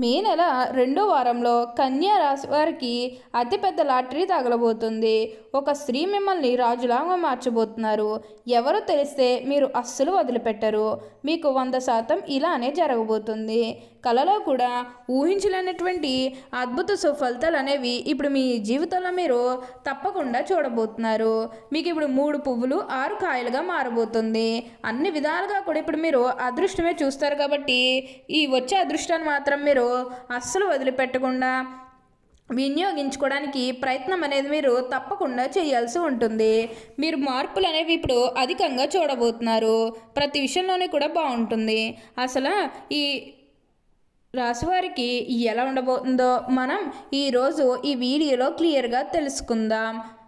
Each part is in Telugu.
మే నెల రెండో వారంలో కన్యా రాశి వారికి అతిపెద్ద లాటరీ తగలబోతుంది. ఒక స్త్రీ మిమ్మల్ని రాజులాగా మార్చబోతున్నారు. ఎవరో తెలిస్తే మీరు అస్సలు వదిలిపెట్టరు. మీకు వంద శాతం ఇలానే జరగబోతుంది. కలలో కూడా ఊహించలేనటువంటి అద్భుత సుఫలితాలు అనేవి ఇప్పుడు మీ జీవితంలో మీరు తప్పకుండా చూడబోతున్నారు. మీకు ఇప్పుడు మూడు పువ్వులు ఆరు కాయలుగా మారబోతుంది. అన్ని విధాలుగా కూడా ఇప్పుడు మీరు అదృష్టమే చూస్తారు కాబట్టి ఈ వచ్చే అదృష్టాన్ని మాత్రం మీరు అస్సలు వదిలిపెట్టకుండా వినియోగించుకోవడానికి ప్రయత్నం అనేది మీరు తప్పకుండా చేయాల్సి ఉంటుంది. మీరు మార్పులు అనేవి ఇప్పుడు అధికంగా చూడబోతున్నారు. ప్రతి విషయంలోనే కూడా బాగుంటుంది. అసలు ఈ రాశివారికి ఎలా ఉండబోతుందో మనం ఈరోజు ఈ వీడియోలో క్లియర్గా తెలుసుకుందాం.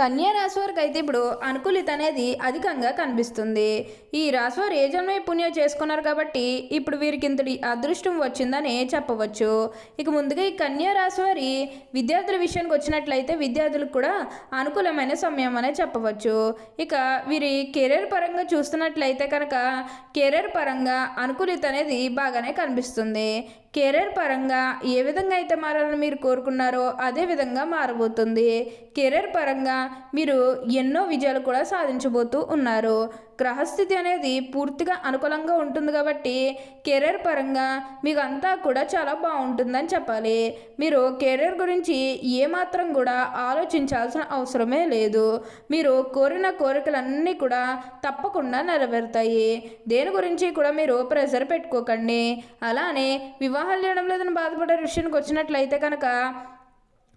కన్యా రాశి వారికి అయితే ఇప్పుడు అనుకూలిత అనేది అధికంగా కనిపిస్తుంది. ఈ రాశి వారు ఏ జన్మ పుణ్యం చేసుకున్నారు కాబట్టి ఇప్పుడు వీరికి ఇంతటి అదృష్టం వచ్చిందని చెప్పవచ్చు. ఇక ముందుగా ఈ కన్యా రాశి వారి విద్యార్థుల విషయానికి వచ్చినట్లయితే విద్యార్థులకు కూడా అనుకూలమైన సమయం అనే చెప్పవచ్చు. ఇక వీరి కెరీర్ పరంగా చూస్తున్నట్లయితే కనుక కెరీర్ పరంగా అనుకూలిత అనేది బాగానే కనిపిస్తుంది. కెరీర్ పరంగా ఏ విధంగా అయితే మారాలని మీరు కోరుకున్నారో అదే విధంగా మారబోతుంది. కెరీర్ పరంగా మీరు ఎన్నో విజయాలు కూడా సాధించబోతూ ఉన్నారు. గ్రహస్థితి అనేది పూర్తిగా అనుకూలంగా ఉంటుంది కాబట్టి కెరీర్ పరంగా మీకు అంతా కూడా చాలా బాగుంటుందని చెప్పాలి. మీరు కెరీర్ గురించి ఏమాత్రం కూడా ఆలోచించాల్సిన అవసరమే లేదు. మీరు కోరిన కోరికలన్నీ కూడా తప్పకుండా నెరవేరుతాయి. దేని గురించి కూడా మీరు ప్రెషర్ పెట్టుకోకండి. అలానే వివాహాలు చేయడం లేదని బాధపడే విషయానికి వచ్చినట్లయితే కనుక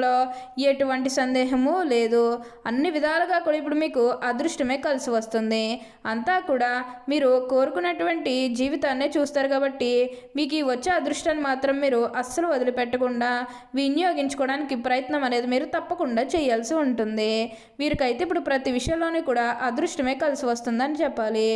విషయంలో ఎటువంటి సందేహము లేదు. అన్ని విధాలుగా కూడా ఇప్పుడు మీకు అదృష్టమే కలిసి వస్తుంది. అంతా కూడా మీరు కోరుకున్నటువంటి జీవితాన్నే చూస్తారు కాబట్టి మీకు ఈ వచ్చే అదృష్టాన్ని మాత్రం మీరు అస్సలు వదిలిపెట్టకుండా వినియోగించుకోవడానికి ప్రయత్నం అనేది మీరు తప్పకుండా చేయాల్సి ఉంటుంది. వీరికైతే ఇప్పుడు ప్రతి విషయంలోనే కూడా అదృష్టమే కలిసి వస్తుందని చెప్పాలి.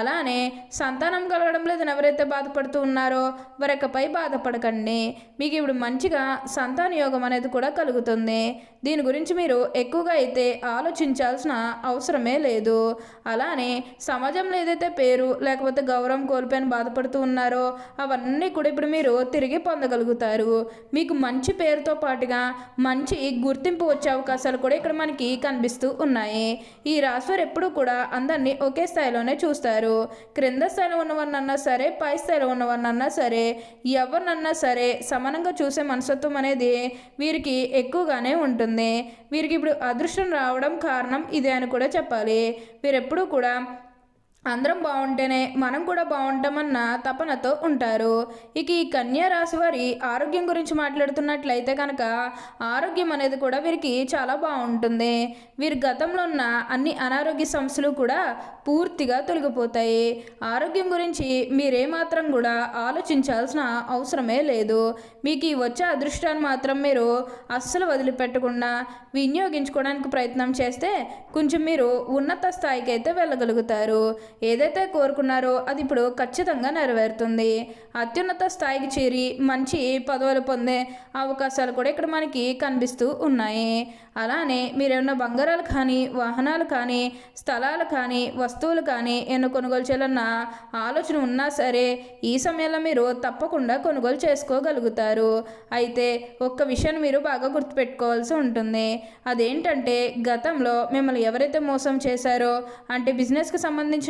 అలానే సంతానం కలగడం లేదని ఎవరైతే బాధపడుతూ ఉన్నారో వారికపై బాధపడకండి. మీకు ఇప్పుడు మంచిగా సంతాన యోగం అనేది కూడా కలుగుతుంది దీని గురించి మీరు ఎక్కువగా అయితే ఆలోచించాల్సిన అవసరమే లేదు. అలానే సమాజంలో ఏదైతే పేరు లేకపోతే గౌరవం కోల్పోయిన బాధపడుతూ ఉన్నారో అవన్నీ కూడా ఇప్పుడు మీరు తిరిగి పొందగలుగుతారు. మీకు మంచి పేరుతో పాటుగా మంచి గుర్తింపు వచ్చే అవకాశాలు కూడా ఇక్కడ మనకి కనిపిస్తూ ఉన్నాయి. ఈ రాశివారు ఎప్పుడూ కూడా అందరినీ ఒకే స్థాయిలోనే చూస్తారు. క్రింద స్థాయిలో ఉన్నవారినన్నా సరే పై స్థాయిలో ఉన్నవారినన్నా సరే ఎవరినన్నా సరే సమానంగా చూసే మనస్తత్వం అనేది వీరికి ఎక్కువగానే ఉంటుంది. వీరికి ఇప్పుడు అదృష్టం రావడం కారణం ఇదే అని కూడా చెప్పాలి. వీరెప్పుడూ కూడా అందరం బాగుంటేనే మనం కూడా బాగుంటామన్న తపనతో ఉంటారు. ఇక ఈ కన్యా రాశి వారి ఆరోగ్యం గురించి మాట్లాడుతున్నట్లయితే కనుక ఆరోగ్యం అనేది కూడా వీరికి చాలా బాగుంటుంది. వీరి గతంలో ఉన్న అన్ని అనారోగ్య సమస్యలు కూడా పూర్తిగా తొలగిపోతాయి. ఆరోగ్యం గురించి మీరేమాత్రం కూడా ఆలోచించాల్సిన అవసరమే లేదు. మీకు ఈ వచ్చే అదృష్టాన్ని మాత్రం మీరు అస్సలు వదిలిపెట్టకుండా వినియోగించుకోవడానికి ప్రయత్నం చేస్తే కొంచెం మీరు ఉన్నత స్థాయికి అయితే వెళ్ళగలుగుతారు. ఏదైతే కోరుకున్నారో అది ఇప్పుడు ఖచ్చితంగా నెరవేరుతుంది. అత్యున్నత స్థాయికి చేరి మంచి పదవులు పొందే అవకాశాలు కూడా ఇక్కడ మనకి కనిపిస్తూ ఉన్నాయి. అలానే మీరేమన్నా బంగారాలు కానీ వాహనాలు కానీ స్థలాలు కానీ వస్తువులు కానీ ఎన్నో కొనుగోలు చేయాలన్న ఆలోచన ఉన్నా సరే ఈ సమయంలో మీరు తప్పకుండా కొనుగోలు చేసుకోగలుగుతారు. అయితే ఒక్క విషయాన్ని మీరు బాగా గుర్తుపెట్టుకోవాల్సి ఉంటుంది. అదేంటంటే గతంలో మిమ్మల్ని ఎవరైతే మోసం చేశారో అంటే బిజినెస్కి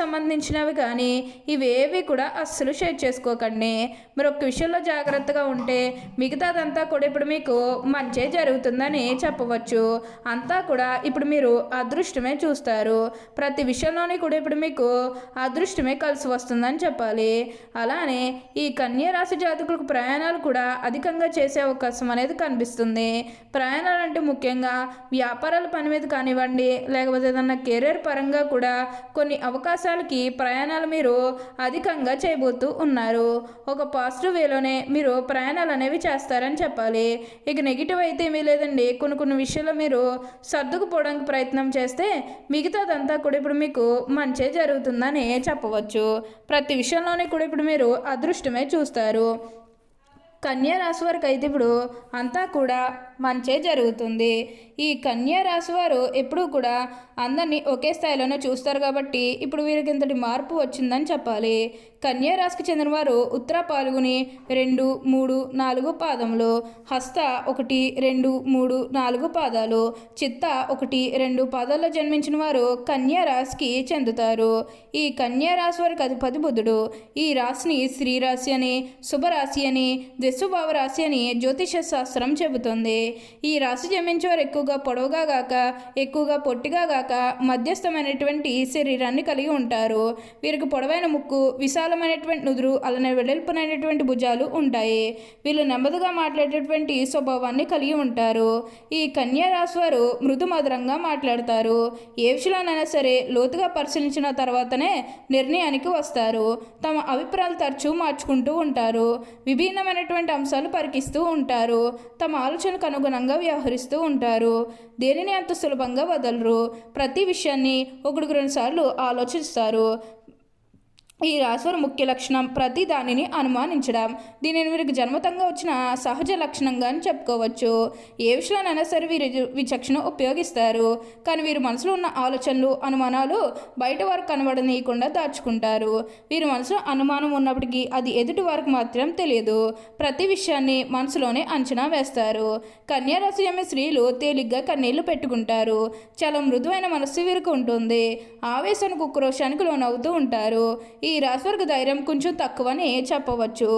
సంబంధించినవి కానీ ఇవేవి కూడా అస్సలు షేర్ చేసుకోకండి. మరి ఒక్క విషయంలో జాగ్రత్తగా ఉంటే మిగతాదంతా కూడా ఇప్పుడు మీకు మంచే జరుగుతుందని చెప్పవచ్చు. అంతా కూడా ఇప్పుడు మీరు అదృష్టమే చూస్తారు. ప్రతి విషయంలోని కూడా ఇప్పుడు మీకు అదృష్టమే కలిసి వస్తుందని చెప్పాలి. అలానే ఈ కన్యారాశి జాతకులకు ప్రయాణాలు కూడా అధికంగా చేసే అవకాశం అనేది కనిపిస్తుంది. ప్రయాణాలు అంటే ముఖ్యంగా వ్యాపారాల పని మీద కానివ్వండి లేకపోతే ఏదన్నా కెరీర్ పరంగా కూడా కొన్ని అవకాశాలకి ప్రయాణాలు మీరు అధికంగా చేయబోతూ ఉన్నారు. ఒక పాజిటివ్ వేలోనే మీరు ప్రయాణాలు అనేవి చేస్తారని చెప్పాలి. ఇక నెగిటివ్ అయితే ఏమీ లేదండి. కొన్ని కొన్ని విషయాల్లో మీరు సర్దుకుపోవడానికి ప్రయత్నం చేస్తే మిగతాదంతా కూడా ఇప్పుడు మీకు మంచే జరుగుతుందని చెప్పవచ్చు. ప్రతి విషయంలోనే కూడా ఇప్పుడు మీరు అదృష్టమే చూస్తారు. కన్యా రాశి వారికి అయితే ఇప్పుడు అంతా కూడా మంచే జరుగుతుంది. ఈ కన్యా రాశి వారు ఎప్పుడూ కూడా అందరినీ ఒకే స్థాయిలోనే చూస్తారు కాబట్టి ఇప్పుడు వీరికి ఇంతటి మార్పు వచ్చిందని చెప్పాలి. కన్యారాశికి చెందినవారు ఉత్తర పాల్గొని రెండు మూడు నాలుగు పాదములు హస్త ఒకటి రెండు మూడు నాలుగు పాదాలు చిత్త ఒకటి రెండు పాదాల్లో జన్మించిన వారు కన్యారాశికి చెందుతారు. ఈ కన్యారాశి వారికి అధిపతి బుధుడు. ఈ రాశిని స్త్రీరాశి అని శుభరాశి అని దిశుభావ రాశి అని జ్యోతిష శాస్త్రం చెబుతుంది. ఈ రాశి జన్మించేవారు ఎక్కువగా పొడవుగా గాక ఎక్కువగా పొట్టిగా గాక మధ్యస్థమైనటువంటి శరీరాన్ని కలిగి ఉంటారు. వీరికి పొడవైన ముక్కు విశాల విశాలమైనటువంటి నుదురు అలానే వెడల్పునైనటువంటి భుజాలు ఉంటాయి. వీళ్ళు నెమ్మదిగా మాట్లాడేటువంటి స్వభావాన్ని కలిగి ఉంటారు. ఈ కన్యా రాశి వారు మృదు మధురంగా మాట్లాడతారు. ఏ విషయంలోనైనా సరే లోతుగా పరిశీలించిన తర్వాతనే నిర్ణయానికి వస్తారు. తమ అభిప్రాయాలు తరచూ మార్చుకుంటూ ఉంటారు. విభిన్నమైనటువంటి అంశాలు పరికిస్తూ ఉంటారు. తమ ఆలోచనకు అనుగుణంగా వ్యవహరిస్తూ ఉంటారు. దేనిని అంత సులభంగా వదలరు. ప్రతి విషయాన్ని ఒకటికి రెండు సార్లు ఆలోచిస్తారు. ఈ రాశివారి ముఖ్య లక్షణం ప్రతి దానిని అనుమానించడం. దీనిని వీరికి జన్మతంగా వచ్చిన సహజ లక్షణంగా అని చెప్పుకోవచ్చు. ఏ విషయంలోనైనా సరే వీరి విచక్షణ ఉపయోగిస్తారు. కానీ వీరి మనసులో ఉన్న ఆలోచనలు అనుమానాలు బయట వారు కనబడనీయకుండా దాచుకుంటారు. వీరి మనసులో అనుమానం ఉన్నప్పటికీ అది ఎదుటి వారికి మాత్రం తెలియదు. ప్రతి విషయాన్ని మనసులోనే అంచనా వేస్తారు. కన్యారాశి అమ్మే స్త్రీలు తేలిగ్గా కన్నీళ్ళు పెట్టుకుంటారు. చాలా మృదువైన మనస్సు వీరికి ఉంటుంది. ఆవేశానికి ఉక్రోషానికి లోనవుతూ ఉంటారు. ఈ ఈ రాశివర్గ ధైర్యం కొంచెం తక్కువని చెప్పవచ్చు.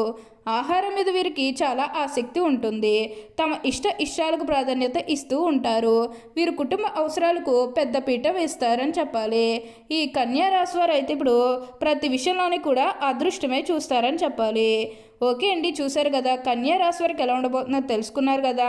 ఆహారం మీద వీరికి చాలా ఆసక్తి ఉంటుంది. తమ ఇష్ట ఇష్టాలకు ప్రాధాన్యత ఇస్తూ ఉంటారు. వీరు కుటుంబ అవసరాలకు పెద్ద పీట వేస్తారని చెప్పాలి. ఈ కన్యా రాశి వారు అయితే ఇప్పుడు ప్రతి విషయంలోని కూడా అదృష్టమే చూస్తారని చెప్పాలి. ఓకే అండి చూశారు కదా? కన్యా రాశి వారికి ఎలా ఉండబోతుందో తెలుసుకున్నారు కదా?